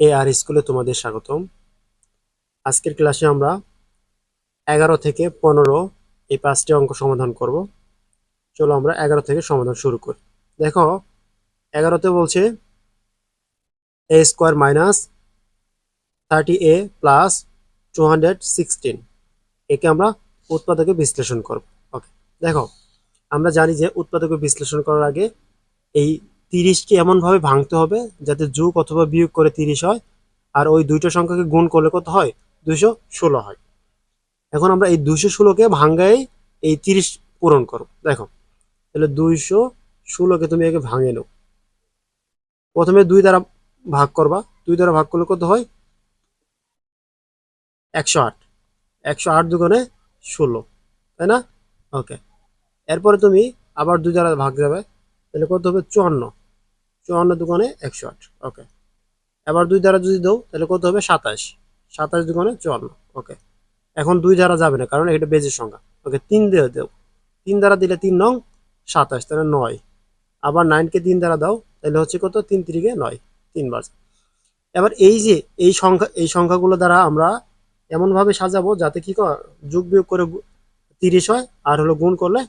এ আর স্কুলে তোমাদের স্বাগতম। আজকের ক্লাসে আমরা এগারো থেকে পনেরো এই পাঁচটি অঙ্ক সমাধান করব। চলো আমরা এগারো থেকে সমাধান শুরু করি। দেখো, এগারোতে বলছে a square minus thirty a plus two hundred sixteen একে আমরা উৎপাদকে বিশ্লেষণ করব। ওকে দেখো, আমরা জানি যে উৎপাদকে বিশ্লেষণ করার আগে এই তিরিশকে এমনভাবে ভাঙতে হবে যাতে যোগ অথবা বিয়োগ করে তিরিশ হয়, আর ওই দুইটা সংখ্যাকে গুণ করলে কত হয়? দুইশো ষোলো হয়। এখন আমরা এই দুইশো ষোলোকে ভাঙ্গাই, এই তিরিশ পূরণ করো। দেখো, তাহলে দুইশো ষোলোকে তুমি আগে ভাঙে নাও। প্রথমে দুই দ্বারা ভাগ করবা। দুই দ্বারা ভাগ করলে কত হয়? একশো আট। একশো আট দুগুণে ষোলো, তাই না? ওকে। এরপরে তুমি আবার দুই দ্বারা ভাগ যাবে তাহলে কত হবে? চুয়ান্ন। চুয়ান্ন দোকানে একশো আট ওকে। এবার দুই দ্বারা যদি দাও তাহলে কত হবে? সাতাশ। সাতাশ দোকানে চুয়ান্ন, ওকে। এখন দুই দ্বারা যাবে না, কারণ এটা বেজের সংখ্যা। ওকে, তিন দিয়ে দেও। তিন দ্বারা দিলে তিন নং, সাতাশ, তাহলে নয়। আবার নাইনকে তিন দ্বারা দাও, তাহলে হচ্ছে কত? তিন তিরিকে নয় তিনবার এবার এই যে, এই সংখ্যা, এই সংখ্যাগুলো দ্বারা আমরা এমনভাবে সাজাবো যাতে কি যোগ বিয়োগ করে তিরিশ হয়, আর হলো গুণ করলে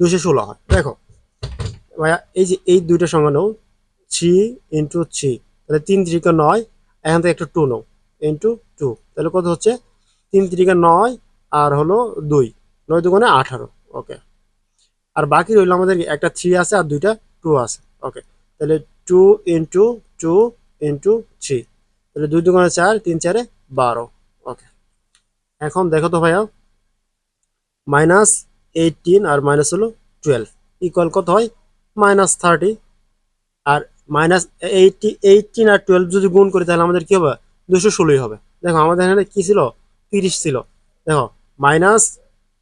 দুশো ষোলো হয়। দেখো ভাইয়া, এই যে এই দুইটা সংখ্যা নাও থ্রি ইন্টু থ্রি তাহলে তিন তিরিকা নয় এখান থেকে একটা টু নাও ইন্টু টু তাহলে কত হচ্ছে? তিন তিরিকা নয়, আর হলো দুই, নয় দুগুণে আঠারো ওকে আর বাকি রইল আমাদের একটা থ্রি আছে আর দুইটা টু আছে ওকে তাহলে two into two into three তাহলে দুই দুগুণে চার, তিন চারে বারো ওকে এখন দেখো তো ভাইয়া মাইনাস এইটিন আর মাইনাস হলো টুয়েলভ ইকুয়াল কত হয়? মাইনাস থার্টি আর মাইনাস এইটি এইটিন আর টুয়েলভ যদি গুণ করি তাহলে আমাদের কি হবে? দুশো ষোলোই হবে। দেখো, আমাদের এখানে কি ছিল? তিরিশ ছিল। দেখো মাইনাস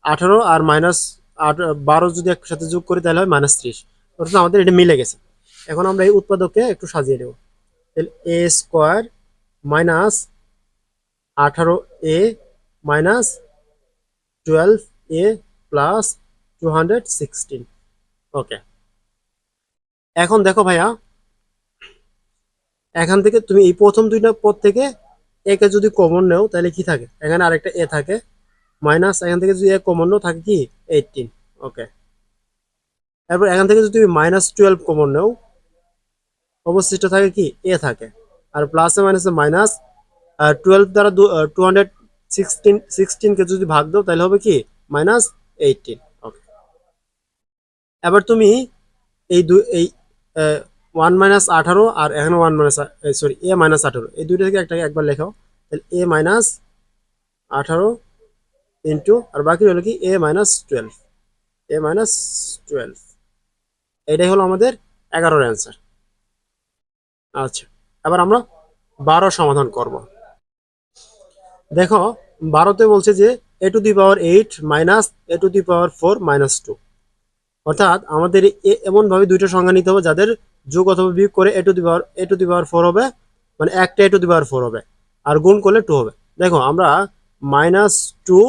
আঠারো আর মাইনাস আট, বারো যদি একসাথে যোগ করি তাহলে হয় মাইনাস ত্রিশ। অর্থাৎ আমাদের এটা মিলে গেছে। এখন আমরা এই উৎপাদককে একটু সাজিয়ে দেবো তাহলে এ স্কোয়ার মাইনাস আঠারো a minus twelve a plus two hundred sixteen okay এখন দেখো ভাইয়া, এখান থেকে তুমি এই প্রথম দুইটা পদ থেকে একে যদি কমন নেও, তাহলে কি থাকে? এখানে আরেকটা এ থাকে মাইনাস এখান থেকে যদি এ কমন নেও, থাকে কি? এইটিন ওকে এরপর এখান থেকে যদি তুমি মাইনাস টুয়েলভ কমন নেও, অবশিষ্ট থাকে কি? এ থাকে। আর প্লাসে মাইনাসে মাইনাস টুয়েলভ দ্বারা টু হান্ড্রেড সিক্সটিন সিক্সটিনকে যদি ভাগ দাও, তাহলে হবে কি? মাইনাস এইটিন ওকে এবার তুমি এই দুই এই ওয়ান মাইনাস আঠারো আর এখানে one minus sorry a minus আঠারো। এই দুইটা থেকে একটাকে একবার লেখাও। তাহলে এ মাইনাস আঠারো ইন্টু আর বাকি হলো কি a minus twelve a minus twelve এটাই হলো আমাদের এগারোর অ্যান্সার আচ্ছা এবার আমরা বারো সমাধান করব। দেখো, বারোতে বলছে যে a to the power eight minus a to the power four minus two অর্থাৎ আমাদের এমনভাবে দুইটা সংখ্যা নিতে হবে যাদের যোগ অথবা বিয়োগ করে a to the power, a to the power four হবে মানে একটা এ টু দি পাওয়ার ফোর হবে, আর গুণ করলে টু হবে। দেখো, আমরা minus two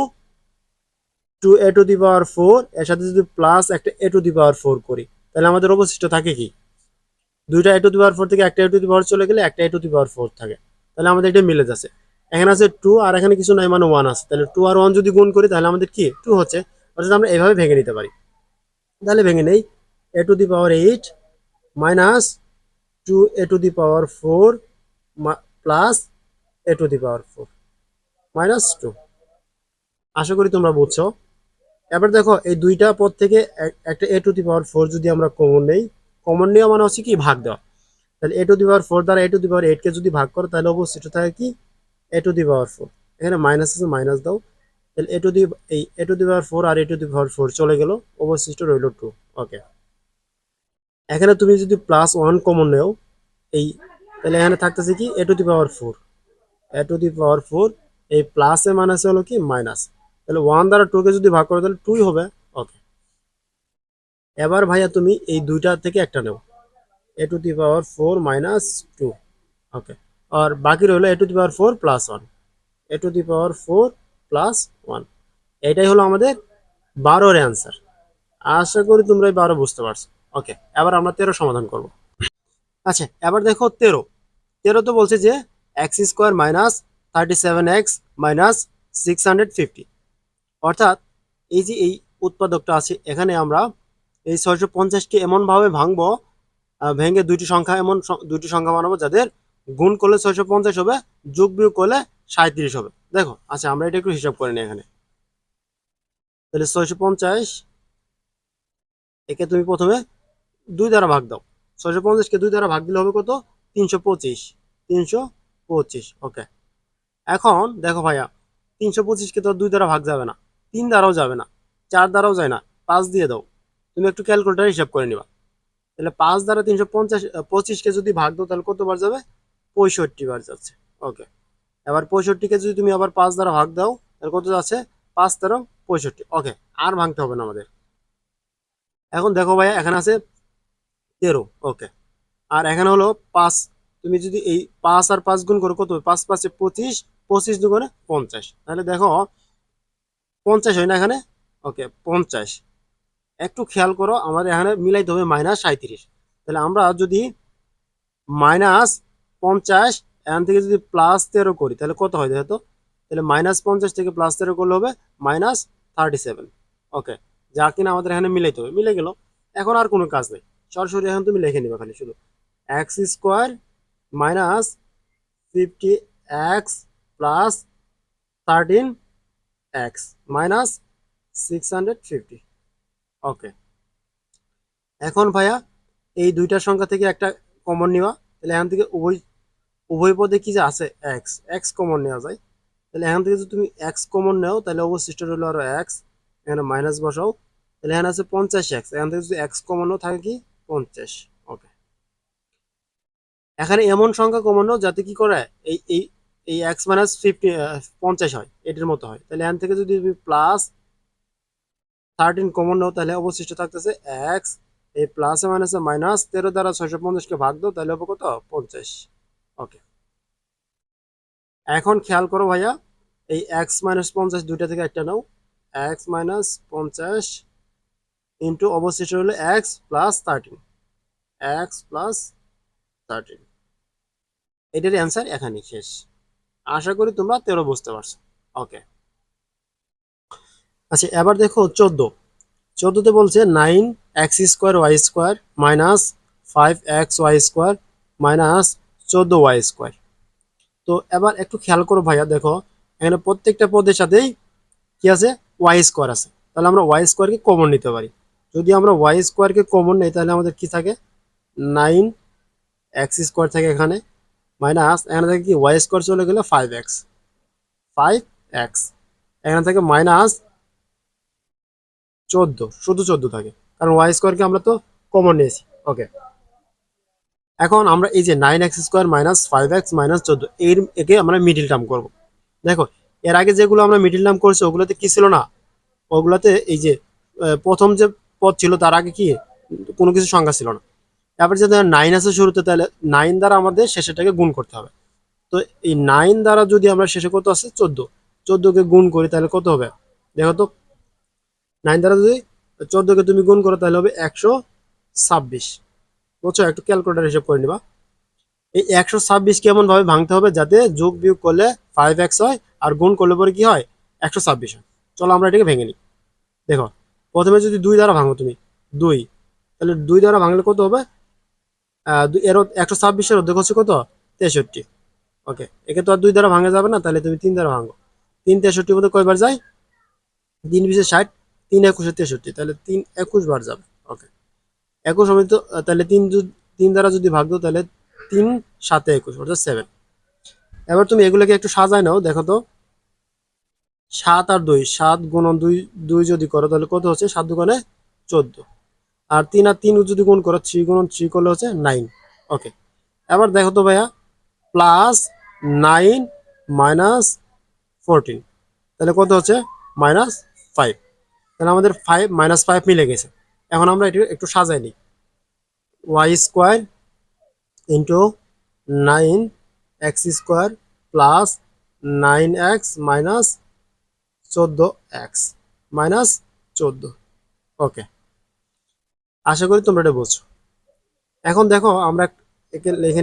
two a to the power four, এর সাথে যদি প্লাস একটা এ টু দি পাওয়ার ফোর করি, তাহলে আমাদের অবশিষ্ট থাকে কি? দুইটা এ টু দি পাওয়ার ফোর থেকে একটা এ টু দি পাওয়ার চলে গেলে একটা এ টু দি পাওয়ার ফোর থাকে। তাহলে আমাদের এটা মিলে যাচ্ছে। এখানে আছে টু, আর এখানে কিছু নাই মানে ওয়ান আছে। তাহলে টু আর ওয়ান যদি গুণ করি, তাহলে আমাদের কি? টু হচ্ছে। অর্থাৎ আমরা এভাবে ভেঙে নিতে পারি। তাহলে ভেঙে নেই। A to the power eight minus two a to the power four plus a to the power four minus two. আশা করি তোমরা বুঝছ। এবার দেখো, এই দুইটা পদ থেকে একটা এ টু দি পাওয়ার ফোর যদি আমরা কমন নেই কমন নেওয়া মানে হচ্ছে কি, ভাগ দেওয়া। তাহলে a to the power four দ্বারা এ টু দি পাওয়ার এইটকে যদি ভাগ করো, তাহলে অবশিষ্ট থাকে কি? A to the power four. এখানে মাইনাস আছে, মাইনাস দাও। তাহলে এ টু দি এই a to the power four R a to the power four চলে গেল। অবশিষ্ট রইল টু ওকে এখানে তুমি যদি প্লাস ওয়ান কমন নেও, এই, তাহলে এখানে থাকতেছে কি? A to the power four a to the power four এই প্লাসে মাইনাসে হলো কি? মাইনাস তাহলে ওয়ান দ্বারা টুকে যদি ভাগ করো, তাহলে টুই হবে। ওকে এবার ভাইয়া তুমি এই দুইটা থেকে একটা নেও। A to the power four minus two okay আর বাকি রইল a to the power four plus one a to the power four plus one এটাই হলো আমাদের বারোর অ্যান্সার আশা করি তোমরা এই বারো বুঝতে পারছ। ওকে এবার আমরা তেরো সমাধান করব। আচ্ছা এবার দেখো তেরো। তেরোতে বলছে যে x square minus thirty seven x minus six hundred fifty অর্থাৎ এই যে এই উৎপাদকটা আছে, এখানে আমরা এই ছয়শো পঞ্চাশকে এমনভাবে ভাঙবো ভেঙে দুইটি সংখ্যা এমন দুইটি সংখ্যা বানাবো যাদের গুণ করলে ছয়শো পঞ্চাশ হবে, যোগ বিয়োগ করলে সাঁত্রিশ হবে। দেখো আচ্ছা আমরা এটা একটু হিসাব করে নিই এখানে। তাহলে ছয়শো পঞ্চাশ, একে তুমি প্রথমে দুই দ্বারা ভাগ দাও। ছয়শো পঞ্চাশকে দুই দ্বারা ভাগ দিলে হবে কত? তিনশো পঁচিশ। তিনশো পঁচিশ, ওকে। এখন দেখো ভাইয়া, তিনশো পঁচিশকে তো দুই দ্বারা ভাগ যাবে না। তিন দ্বারাও যাবে না, চার দ্বারাও যায় না, পাঁচ দিয়ে দাও। তুমি একটু ক্যালকুলেটার হিসাব করে নিবা। তাহলে পাঁচ দ্বারা তিনশো পঞ্চাশ, পঁচিশকে যদি ভাগ দাও, তাহলে কতবার যাবে? পঁয়ষট্টি বার যাচ্ছে। ওকে এবার পঁয়ষট্টিকে যদি তুমি আবার পাঁচ দ্বারা ভাগ দাও, তাহলে কত যাচ্ছে? পাঁচ তেরো পঁয়ষট্টি। ওকে আর ভাঙতে হবে না আমাদের। এখন দেখো ভাইয়া, এখানে আছে তেরো। ওকে আর এখানে হলো পাঁচ। তুমি যদি এই পাঁচ আর পাঁচ গুণ করো, কত পাঁচ পাঁচে পঁচিশ পঁচিশ দুগুণে পঞ্চাশ। তাহলে দেখো, পঞ্চাশ হয় না এখানে? ওকে পঞ্চাশ। একটু খেয়াল করো, আমাদের এখানে মিলাইতে হবে মাইনাস সাঁত্রিশ তাহলে আমরা যদি মাইনাস পঞ্চাশ, এখান থেকে যদি প্লাস তেরো করি, তাহলে কত হয় দেখো তাহলে মাইনাস পঞ্চাশ থেকে প্লাস তেরো করলে হবে মাইনাস থার্টি সেভেন ওকে যা কিনা আমাদের এখানে মিলাইতে হবে, মিলে গেল। এখন আর কোনো কাজ নেই। সরাসরি এখন তুমি লিখে নিবে খালি, শুধু x square minus fifty x plus thirteen x minus six hundred fifty okay এখন ভাইয়া, এই দুইটার সংখ্যা থেকে একটা কমন নেওয়া তাহলে এখান থেকে উভয় উভয় পদে কি যে আছে? এক্স এক্স কমন নেওয়া যায়। তাহলে এখান থেকে যদি তুমি এক্স কমন নাও, তাহলে অবশিষ্ট রইল আরও এক্স এখানে মাইনাস বসাও। তাহলে এখানে আছে পঞ্চাশ এক্স এখান থেকে যদি এক্স কমনও থাকে কি? পঞ্চাশ। ওকে এখানে এমন সংখ্যা কমানো যাতে কি করে? এই এই এই এক্স মাইনাস ফিফটি পঞ্চাশ হয়। এটির মতো হয়। তাহলে এখান থেকে যদি তুমি প্লাস থার্টিন কমন নাও, তাহলে অবশিষ্ট থাকতেছে এক্স এই প্লাসে মাইনাসে মাইনাস তেরো দ্বারা ছয়শো পঞ্চাশকে ভাগ দাও, তাহলে হবে কত? পঞ্চাশ। ওকে এখন খেয়াল করো ভাইয়া, এই এক্স মাইনাস পঞ্চাশ দুইটা থেকে একটা নাও। এক্স মাইনাস পঞ্চাশ ইন্টু অবশিষ্ট হলো x plus thirteen x plus thirteen এটার অ্যান্সার এখানেই শেষ। আশা করি তোমরা তেরো বুঝতে পারছ। ওকে আচ্ছা এবার দেখো চোদ্দ। চোদ্দতে বলছে nine x square y square minus five x y square minus চোদ্দ ওয়াই স্কোয়ার। তো এবার একটু খেয়াল করো ভাইয়া, দেখো, এখানে প্রত্যেকটা পদের সাথেই কি আছে? ওয়াই স্কোয়ার আছে। তাহলে আমরা ওয়াই স্কোয়ারকে কমন নিতে পারি। যদি আমরা ওয়াই স্কোয়ারকে কমন নেই, তাহলে আমাদের কি থাকে? নাইন এক্স স্কোয়ার থাকে এখানে। মাইনাস, এখানে থেকে কি? ওয়াই স্কোয়ার চলে গেলে ফাইভ এক্স। Five x. এখানে থেকে মাইনাস চোদ্দ। শুধু চোদ্দ থাকে। কারণ ওয়াই স্কোয়ারকে আমরা তো কমন নিয়েছি। ওকে। এখন আমরা এই যে nine x square minus five x minus চোদ্দ, এর একে আমরা মিডিল টার্ম করব। দেখো, এর আগে যেগুলো আমরা মিডিল টার্ম করছি, ওগুলোতে কি ছিল না? ওগুলোতে এই যে প্রথম যে পদ ছিল, তার আগে কি? কোনো কিছু সংখ্যা ছিল না। তারপর যদি নাইন আছে শুরুতে, তাহলে নাইন দ্বারা আমাদের শেষেরটাকে গুণ করতে হবে। তো এই নাইন দ্বারা যদি আমরা শেষে কত আছে চোদ্দ। চোদ্দোকে গুণ করি, তাহলে কত হবে? দেখো তো নাইন দ্বারা যদি চোদ্দোকে তুমি গুণ করো, তাহলে হবে একশো ছাব্বিশ। বুঝছ? একটু ক্যালকুলেটার হিসেব করে নিবা। এই একশো ছাব্বিশকে এমনভাবে ভাঙতে হবে যাতে যোগ বিয়োগ করলে ফাইভ এক্স হয় আর গুণ করলে পরে কি হয়? একশো ছাব্বিশ হয়। চলো আমরা এটাকে ভেঙে নিই। দেখো, প্রথমে যদি দুই দ্বারা ভাঙো তুমি, দুই, তাহলে দুই দ্বারা ভাঙলে কত হবে? এর একশো ছাব্বিশের অর্ধেক হচ্ছে কত? তেষট্টি। ওকে, একে তো আর দুই দ্বারা ভাঙা যাবে না, তাহলে তুমি তিন দ্বারা ভাঙো। তিন তেষট্টির মধ্যে কয়বার যায়? তিন বিশে ষাট, তিন একুশে তেষট্টি, তাহলে তিন একুশ বার যাবে। ওকে। একুশ হবে তো তাহলে তিন তিন দ্বারা যদি ভাগ দাও, তাহলে তিন সাতে একুশ, অর্থাৎ সেভেন এবার তুমি এগুলোকে একটু সাজায় নাও, দেখো তো। সাত আর দুই, সাত গুণন দুই দুই যদি করো, তাহলে কত হচ্ছে? সাত দুগুণে চোদ্দ। আর তিন আর তিন যদি গুণ করো, থ্রি গুণন থ্রি করলে হচ্ছে নাইন ওকে এবার দেখো তো ভাইয়া প্লাস নাইন মাইনাস ফোরটিন তাহলে কত হচ্ছে? মাইনাস ফাইভ তাহলে আমাদের ফাইভ মাইনাস ফাইভ মিলে গেছে। এখন আমরা এটি একটু সাজাই নিই। Y square into nine x square plus nine x minus চোদ্দ এক্স মাইনাস চোদ্দ। ওকে আশা করি তোমরা এটা বুঝছ এখন দেখো আমরা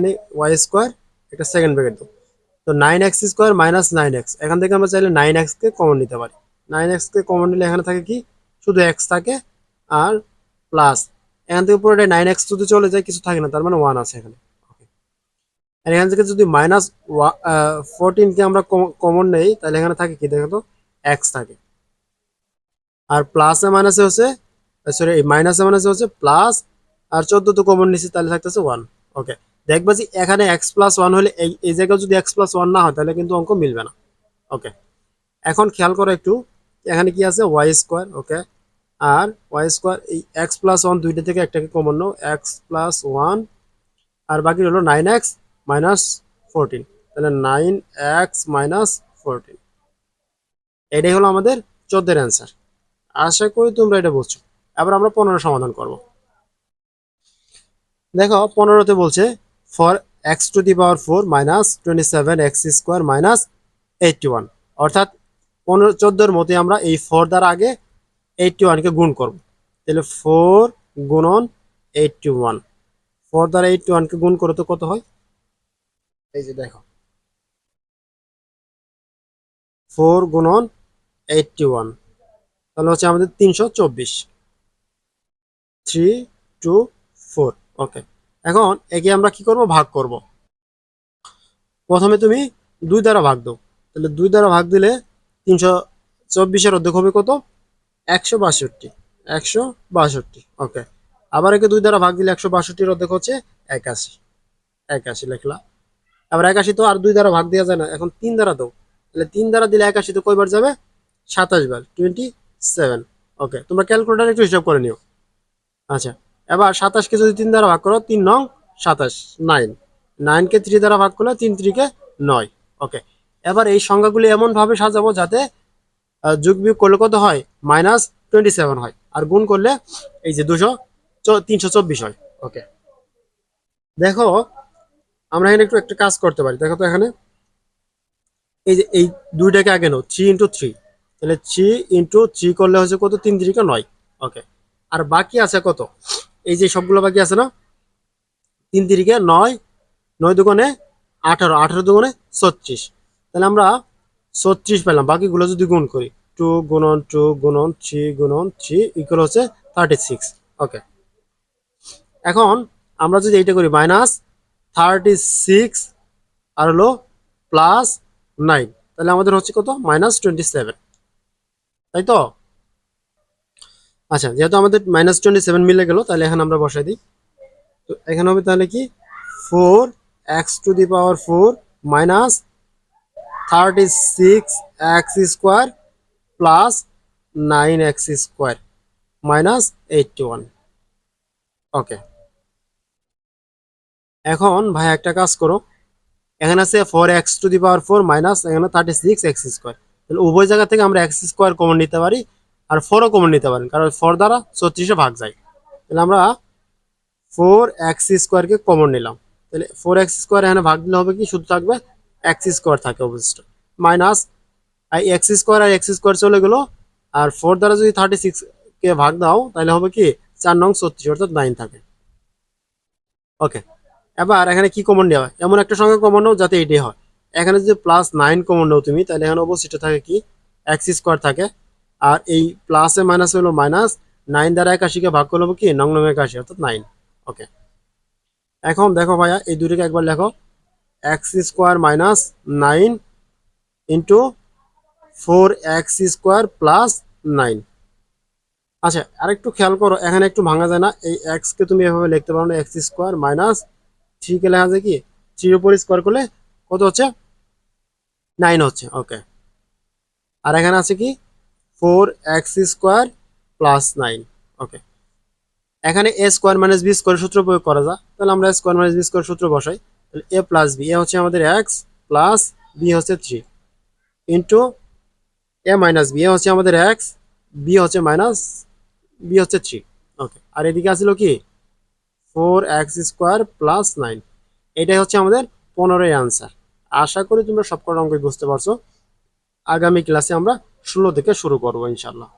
নিই ওয়াই স্কোয়ার একটা সেকেন্ড ব্র্যাকেট দাও তো nine x square minus nine x এখান থেকে আমরা চাইলে নাইন এক্সকে কমন নিতে পারি। নাইন এক্সকে কমন নিলে এখানে থাকে কি? শুধু এক্স থাকে আর প্লাস এখান থেকে পুরোটাই নাইন এক্স যদি চলে যায়, কিছু থাকে না, তার মানে ওয়ান আছে এখানে. আর এখান থেকে যদি মাইনাস ফোরটিনকে আমরা কমন নেই, তাহলে এখানে থাকে কি, দেখো এক্স থাকে। আর প্লাসে মাইনাসে হচ্ছে সরি এই মাইনাসে মাইনাসে হচ্ছে প্লাস আর চোদ্দ তো কমন নিচ্ছি তাহলে থাকতেছে ওয়ান ওকে দেখবা যে এখানে এক্স প্লাস ওয়ান হলে এই এই জায়গায় যদি এক্স প্লাস ওয়ান না হয়, তাহলে কিন্তু অঙ্ক মিলবে না। ওকে এখন খেয়াল করো একটু, এখানে কি আছে ওয়াই স্কোয়ার ওকে আর ওয়াই স্কোয়ার এই এক্স প্লাস ওয়ান দুইটা থেকে একটাকে কমন নাও এক্স প্লাস ওয়ান আর বাকি হলো নাইন এক্স মাইনাস ফোরটিন তাহলে নাইন এক্স মাইনাস ফোরটিন এটাই হলো আমাদের চোদ্দের অ্যান্সার আশা করি তোমরা এটা বুঝছ এবার আমরা পনেরো সমাধান করব। দেখো, পনেরোতে বলছে four x to the power four minus twenty seven x square minus eighty one অর্থাৎ পনেরো, চোদ্দোর মতে আমরা এই ফোর দ্বারা আগে এইটটি ওয়ানকে গুণ করব। তাহলে ফোর গুণন এইটটি ওয়ান ফোর দ্বারা এইটটি ওয়ানকে গুণ করো তো কত হয়? এই যে দেখো। ফোর গুণন এইটটি ওয়ান তাহলে হচ্ছে আমাদের তিনশো চব্বিশ। থ্রি টু ফোর ওকে এখন একে আমরা কি করব? ভাগ করব। প্রথমে তুমি দুই দ্বারা ভাগ দাও। তাহলে দুই দ্বারা ভাগ দিলে তিনশো চব্বিশের অর্ধেক হবে কত? একশো বাষট্টি একশো বাষট্টি ওকে আবার একে দুই দ্বারা ভাগ দিলে একশো বাষট্টির অর্ধেক হচ্ছে একাশি একাশি লেখলা আবার একাশি তো আর দুই দ্বারা ভাগ দেওয়া যায় না, এখন তিন দ্বারা দাও। তাহলে তিন দ্বারা দিলে একাশি তো কয়বার যাবে? সাতাশ বার টোয়েন্টি সেভেন ওকে তোমরা ক্যালকুলেটার একটু হিসাব করে নিও। আচ্ছা এবার সাতাশকে যদি তিন দ্বারা ভাগ করো, তিন নং সাতাশ নাইন নাইনকে থ্রি দ্বারা ভাগ করলে তিন থ্রিকে নয় ওকে এবার এই সংখ্যাগুলি এমনভাবে সাজাবো যাতে যোগ বিয়োগ করলে কত হয়? মাইনাস টোয়েন্টি সেভেন হয়। আর গুণ করলে এই যে দুশো তিনশো চব্বিশ হয়। ওকে দেখো, আমরা এখানে একটু একটা কাজ করতে পারি। দেখো তো এখানে। এই যে এই দুইটাকে আগে নাও। থ্রি ইন্টু থ্রি তাহলে থ্রি ইন্টু থ্রি করলে হচ্ছে কত? তিন তিরিকে নয়। ওকে আর বাকি আছে কত? এই যে সবগুলো বাকি আছে না? তিন তিরিকে নয়। নয় দুগুণে আঠারো। আঠারো দুগুণে ছত্রিশ। তাহলে আমরা ছত্রিশ পেলাম, বাকিগুলো যদি গুণ করি, টু গুণন টু গুণন, থ্রি গুণন, থ্রি ইকুয়াল হচ্ছে থার্টি সিক্স ওকে এখন আমরা যদি এইটা করি মাইনাস থার্টি সিক্স আর হলো প্লাস নাইন তাহলে আমাদের হচ্ছে কত? মাইনাস টোয়েন্টি সেভেন তাই তো? আচ্ছা যেহেতু আমাদের মাইনাস টোয়েন্টি সেভেন মিলে গেল, তাহলে এখানে আমরা বসাই দিই। তো এখানে হবে তাহলে কি? Four x to the power four minus thirty six x square plus nine x square minus eighty one okay এখন ভাই একটা কাজ করো। এখানে আছে four x to the power four minus এখানে থার্টি সিক্স এক্স স্কোয়ার তাহলে উভয় জায়গা থেকে আমরা এক্স স্কোয়ার কমন নিতে পারি আর ফোরও কমন নিতে পারি কারণ ফোর দ্বারা ছত্রিশে ভাগ যায়। তাহলে আমরা ফোর এক্স স্কোয়ারকে কমন নিলাম। তাহলে ফোর এক্স স্কোয়ার এখানে ভাগ দিলে হবে কি? শুধু থাকবে এক্স স্কোয়ার থাকে অবশিষ্ট। মাইনাস এক্স স্কোয়ার আর এক্স স্কোয়ার চলে গেলো, আর ফোর দ্বারা যদি থার্টি সিক্স কে ভাগ দাও, তাহলে হবে কি? চার নং ছত্রিশ, অর্থাৎ নাইন থাকে। ওকে এবার এখানে কি কমন নেওয়া এমন একটা সংখ্যা কমন নাও যাতে এটাই হয়। এখানে যদি প্লাস নাইন কমন নাও তুমি, তাহলে এখানে অবশিষ্ট থাকে কি? এক্স স্কোয়ার থাকে। আর এই প্লাসে মাইনাস হলো মাইনাস নাইন দ্বারা একাশিকে ভাগ করলে কি? নং নং একাশি, অর্থাৎ নাইন ওকে এখন দেখো ভাইয়া, এই দুটোকে একবার লেখো। X square minus nine into four x square plus nine. আচ্ছা আরেকটু খেয়াল করো, এখানে একটু ভাঙা যায় না। এই এক্স কে তুমি এভাবে লিখতে পারো না, এক্স স্কোয়ার মাইনাস থ্রি কে লেখা যায় কি? থ্রির উপর স্কোয়ার করলে কত হচ্ছে? নাইন হচ্ছে, ওকে। আর এখানে আছে কি? Four x square plus nine, okay. এখানে a square minus b square সূত্র প্রয়োগ করা যায়। তাহলে আমরা স্কোয়ার মাইনাস বি স্কোয়ার সূত্র বসাই। এ প্লাস বি এ হচ্ছে আমাদের এক্স প্লাস বি হচ্ছে three into a minus b a হচ্ছে আমাদের এক্স বি হচ্ছে মাইনাস বি হচ্ছে থ্রি ওকে আর এদিকে আসলো কি? Four x square plus nine এটাই হচ্ছে আমাদের পনেরোই আনসার আশা করি তোমরা সবকটা অঙ্কই বুঝতে পারছ। আগামী ক্লাসে আমরা ষোলো থেকে শুরু করব ইনশাল্লাহ